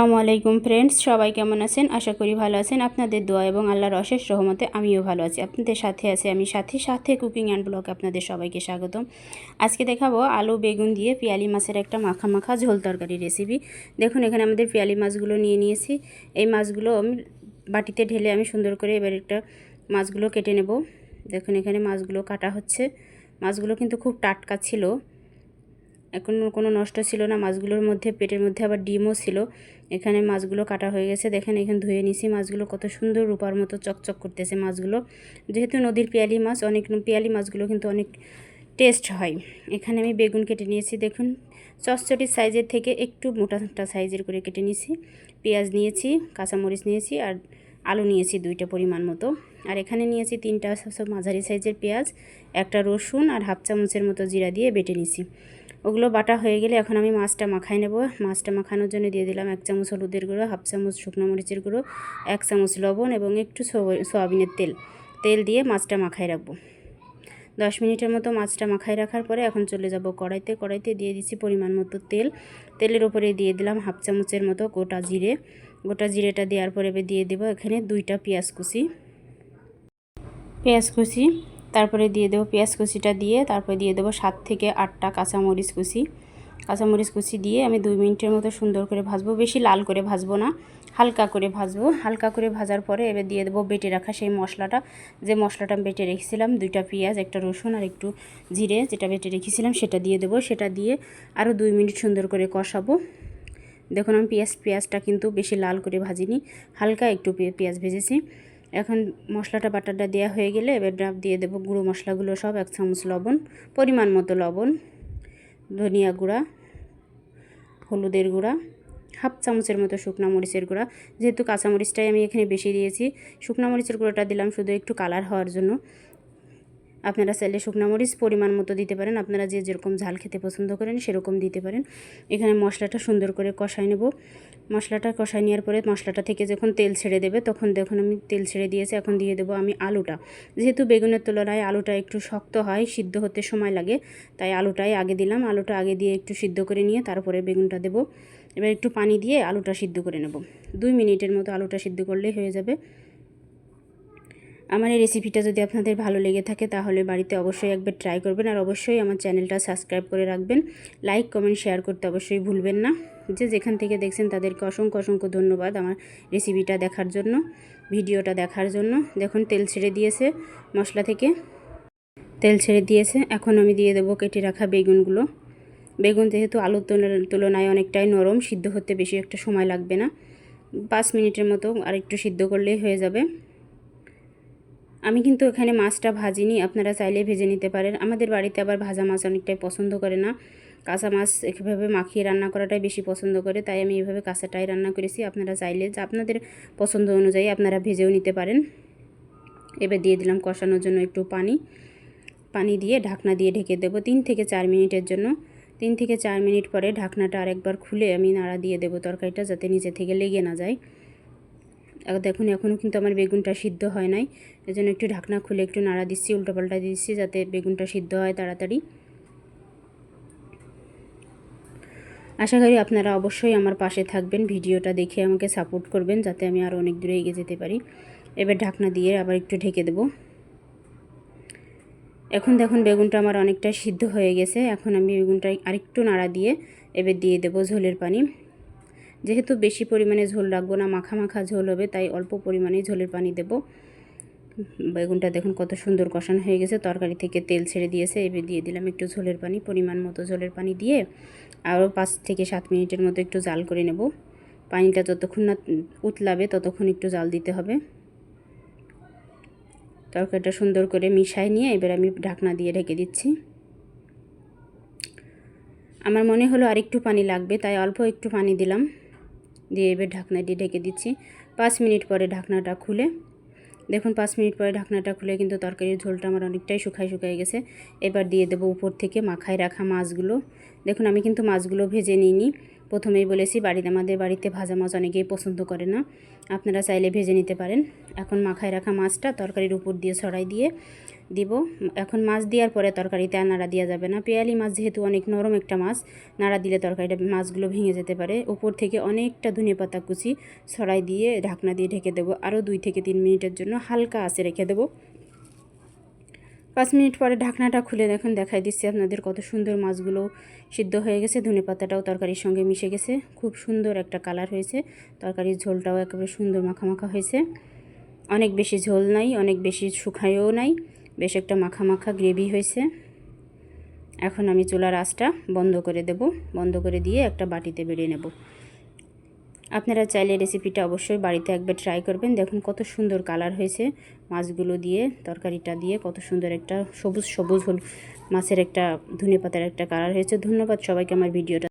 আসসালামু আলাইকুম ফ্রেন্ডস সবাই কেমন আছেন? আশা করি ভালো আছেন। আপনাদের দোয়া এবং আল্লাহর অশেষ রহমতে আমিও ভালো আছি। আপনাদের সাথে আছি আমি সাথে সাথে কুকিং অ্যান্ড ব্লগ আপনাদের সবাইকে স্বাগতম। আজকে দেখাবো আলু, বেগুন দিয়ে পিয়ালি মাছের একটা মাখা মাখা ঝোল তরকারি রেসিপি দেখুন, এখানে আমাদের পিয়ালি মাছগুলো নিয়ে নিয়েছি। এই মাছগুলো আমি বাটিতে ঢেলে আমি সুন্দর করে এবার একটা মাছগুলো কেটে নেব। দেখুন, এখানে মাছগুলো কাটা হচ্ছে। মাছগুলো কিন্তু খুব টাটকা ছিল। এখন কোনো নষ্ট ছিল না। মাছগুলোর মধ্যে, পেটের মধ্যে আবার ডিমও ছিল। এখানে মাছগুলো কাটা হয়ে গেছে। দেখেন, এখানে ধুয়ে নিছি। মাছগুলো কত সুন্দর রূপার মতো চকচক করতেছে মাছগুলো। যেহেতু নদীর পেয়ালি মাছ, অনেক পেয়ালি মাছগুলো কিন্তু অনেক টেস্ট হয়। এখানে আমি বেগুন কেটে নিয়েছি, দেখুন। চচ্চটির সাইজের থেকে একটু মোটা মোটা সাইজের করে কেটে নিয়েছি পেঁয়াজ নিয়েছি, কাঁচামরিচ নিয়েছি আর আলু নিয়েছি দুইটা পরিমাণ মতো। আর এখানে নিয়েছি তিনটা মাঝারি সাইজের পেঁয়াজ, একটা রসুন আর হাফ চামচের মতো জিরা দিয়ে বেটে নিছি। ওগুলো বাটা হয়ে গেলে এখন আমি মাছটা মাখাই নেব। মাছটা মাখানোর জন্য দিয়ে দিলাম এক চামচ হলুদের গুঁড়ো, হাফ চামচ শুকনো মরিচের গুঁড়ো, এক চামচ লবণ এবং একটু সোয়াবিনের তেল। তেল দিয়ে মাছটা মাখাই রাখব। দশ মিনিটের মতো মাছটা মাখাই রাখার পরে এখন চলে যাব কড়াইতে। কড়াইতে দিয়ে দিচ্ছি পরিমাণ মতো তেল। তেলের ওপরে দিয়ে দিলাম হাফ চামচের মতো গোটা জিরে। গোটা জিরেটা দেওয়ার পরে দিয়ে দেবো এখানে দুইটা পেঁয়াজ কুচি। পেঁয়াজ কুচি তারপরে দিয়ে দেবো পেঁয়াজ কুচিটা দিয়ে তারপরে দিয়ে দেবো সাত থেকে আটটা কাঁচামরিচ কুচি। কাঁচামরিচ কুচি দিয়ে আমি দুই মিনিটের মতো সুন্দর করে ভাজবো। বেশি লাল করে ভাজবো না, হালকা করে ভাজবো। হালকা করে ভাজার পরে এবার দিয়ে দেবো বেটে রাখা সেই মশলাটা। যে মশলাটা বেটে রেখেছিলাম, দুইটা পেঁয়াজ, একটা রসুন আর একটু জিরে যেটা বেটে রেখেছিলাম, সেটা দিয়ে দেবো। সেটা দিয়ে আরও দুই মিনিট সুন্দর করে কষাবো। দেখুন আমি পেঁয়াজ, পেঁয়াজটা কিন্তু বেশি লাল করে ভাজিনি, হালকা একটু পেঁয়াজ ভেজেছি। এখন মশলাটা বাটারটা দেওয়া হয়ে গেলে এবার ডাব দিয়ে দেবো গুঁড়ো মশলাগুলো সব এক চামচ লবণ, পরিমাণ মতো লবণ, ধনিয়া গুঁড়া, হলুদের গুঁড়া, হাফ চামচের মতো শুকনো মরিচের গুঁড়া। যেহেতু কাঁচামরিচটাই আমি এখানে বেশি দিয়েছি, শুকনো মরিচের গুঁড়োটা দিলাম শুধু একটু কালার হওয়ার জন্য। আপনারা চাইলে শুকনো মরিচ পরিমাণ মতো দিতে পারেন, আপনারা যে যেরকম ঝাল খেতে পছন্দ করেন সেরকম দিতে পারেন। এখানে মশলাটা সুন্দর করে কষাই নেব। মশলাটা কষাই নেওয়ার পরে মশলাটা থেকে যখন তেল ছেড়ে দেবে, তখন দেখুন আমি তেল ছেড়ে দিয়েছি, এখন দিয়ে দেবো আমি আলুটা। যেহেতু বেগুনের তুলনায় আলুটা একটু শক্ত হয়, সিদ্ধ হতে সময় লাগে, তাই আলুটাই আগে দিলাম। আলুটা আগে দিয়ে একটু সিদ্ধ করে নিয়ে তারপরে বেগুনটা দেবো। এবার একটু পানি দিয়ে আলুটা সিদ্ধ করে নেব। দুই মিনিটের মতো আলুটা সিদ্ধ করলেই হয়ে যাবে। আমার এই রেসিপিটা যদি আপনাদের ভালো লেগে থাকে, তাহলে বাড়িতে অবশ্যই একবার ট্রাই করবেন। আর অবশ্যই আমার চ্যানেলটা সাবস্ক্রাইব করে রাখবেন। লাইক কমেন্ট শেয়ার করতে অবশ্যই ভুলবেন না। যে যেখান থেকে দেখছেন, তাদেরকে অসংখ্য অসংখ্য ধন্যবাদ আমার রেসিপিটা দেখার জন্য ভিডিওটা দেখার জন্য। দেখুন, তেল ছেড়ে দিয়েছে মশলা থেকে। তেল ছেড়ে দিয়েছে। এখন আমি দিয়ে দেবো কেটে রাখা বেগুনগুলো। বেগুন যেহেতু আলুর তুলনায় অনেকটাই নরম, সিদ্ধ হতে বেশি একটা সময় লাগবে না। পাঁচ মিনিটের মতো আর একটু সিদ্ধ করলেই হয়ে যাবে। আমি কিন্তু এখানে মাছটা ভাজিনি, আপনারা চাইলে ভেজে নিতে পারেন। আমাদের বাড়িতে আবার ভাজা মাছ অনেকটাই পছন্দ করে না। কাঁচা মাছ এভাবে মাখিয়ে রান্না করাটাই বেশি পছন্দ করে, তাই আমি এইভাবে কাঁচাটাই রান্না করেছি। আপনারা চাইলে যে আপনাদের পছন্দ অনুযায়ী আপনারা ভেজেও নিতে পারেন। এবার দিয়ে দিলাম কষানোর জন্য একটু পানি। পানি দিয়ে ঢাকনা দিয়ে ঢেকে দেবো তিন থেকে চার মিনিটের জন্য। তিন থেকে চার মিনিট পরে ঢাকনাটা আরেকবার খুলে আমি নাড়া দিয়ে দেবো তরকারিটা, যাতে নিচে থেকে লেগে না যায়। দেখুন, এখনও কিন্তু আমার বেগুনটা সিদ্ধ হয় নাই। এজন্য একটু ঢাকনা খুলে একটু নাড়া দিচ্ছি, উল্টোপাল্টা দিচ্ছি যাতে বেগুনটা সিদ্ধ হয় তাড়াতাড়ি। আশা করি আপনারা অবশ্যই আমার পাশে থাকবেন, ভিডিওটা দেখে আমাকে সাপোর্ট করবেন যাতে আমি আরও অনেক দূরে এগিয়ে যেতে পারি। এবার ঢাকনা দিয়ে আবার একটু ঢেকে দেব। এখন দেখুন, বেগুনটা আমার অনেকটা সিদ্ধ হয়ে গেছে। এখন আমি বেগুনটা আরেকটু নাড়া দিয়ে এবার দিয়ে দেব ঝোলের পানি। যেহেতু বেশি পরিমাণে ঝোল রাখব না, মাখা মাখা ঝোল হবে, তাই অল্প পরিমাণেই ঝোলের পানি দেব। বেগুনটা দেখুন কত সুন্দর কষানো হয়ে গেছে, তরকারি থেকে তেল ছেড়ে দিয়েছে, এবার দিয়ে দিলাম একটু ঝোলের পানি, পরিমাণ মতো ঝোলের পানি দিয়ে আরও পাঁচ থেকে সাত মিনিটের মতো একটু জাল করে নেব। পানিটা যতক্ষণ না উতলাবে ততক্ষণ একটু জাল দিতে হবে। তরকারিটা সুন্দর করে মিশাই নিয়ে এবার আমি ঢাকনা দিয়ে ঢেকে দিচ্ছি। আমার মনে হলো আরেকটু পানি লাগবে, তাই অল্প একটু পানি দিলাম। দিয়ে এবার ঢাকনা দিয়ে ঢেকে দিচ্ছি। পাঁচ মিনিট পরে ঢাকনাটা খুলে। দেখুন, পাঁচ মিনিট পরে ঢাকনাটা খুলে কিন্তু তরকারির ঝোলটা আমার অনেকটাই শুকাই শুকাই গেছে। এবার দিয়ে দেবো উপর থেকে মাখায় রাখা মাছগুলো। দেখুন, আমি কিন্তু মাছগুলো ভেজে নিইনি। প্রথমেই বলেছি, বাড়িতে আমাদের বাড়িতে ভাজা মাছ অনেকেই পছন্দ করে না। আপনারা চাইলে ভেজে নিতে পারেন। এখন মাখায় রাখা মাছটা তরকারির উপর দিয়ে ছড়াই দিয়ে দিব। এখন মাছ দেওয়ার পরে তরকারিতে আর নাড়া দেওয়া যাবে না। পেয়ালি মাছ যেহেতু অনেক নরম একটা মাছ, নাড়া দিলে তরকারিটা মাছগুলো ভেঙে যেতে পারে। উপর থেকে অনেকটা ধনে পাতা কুচি ছড়াই দিয়ে ঢাকনা দিয়ে ঢেকে দেবো। আরও দুই থেকে তিন মিনিটের জন্য হালকা আঁচে রেখে দেবো। পাঁচ মিনিট পরে ঢাকনাটা খুলে দেখুন, দেখাই দিচ্ছি আপনাদের কত সুন্দর মাছগুলো সিদ্ধ হয়ে গেছে। ধনে পাতাটাও তরকারির সঙ্গে মিশে গেছে। খুব সুন্দর একটা কালার হয়েছে। তরকারির ঝোলটাও একেবারে সুন্দর মাখা মাখা হয়েছে। অনেক বেশি ঝোল নাই, অনেক বেশি শুকায়ও নাই, বেশ একটা মাখা মাখা গ্রেভি হয়েছে। এখন আমি চুলার আঁচটা বন্ধ করে দেব। বন্ধ করে দিয়ে একটা বাটিতে বেড়ে নেব। আপনারা চাইলে রেসিপিটা অবশ্যই বাড়িতে একবার ট্রাই করবেন। দেখুন কত সুন্দর কালার হয়েছে মাছগুলো দিয়ে, তরকারিটা দিয়ে, কত সুন্দর একটা সবুজ সবুজ মাছের একটা ধনে পাতার একটা কালার হয়েছে। ধন্যবাদ সবাইকে আমার ভিডিওটা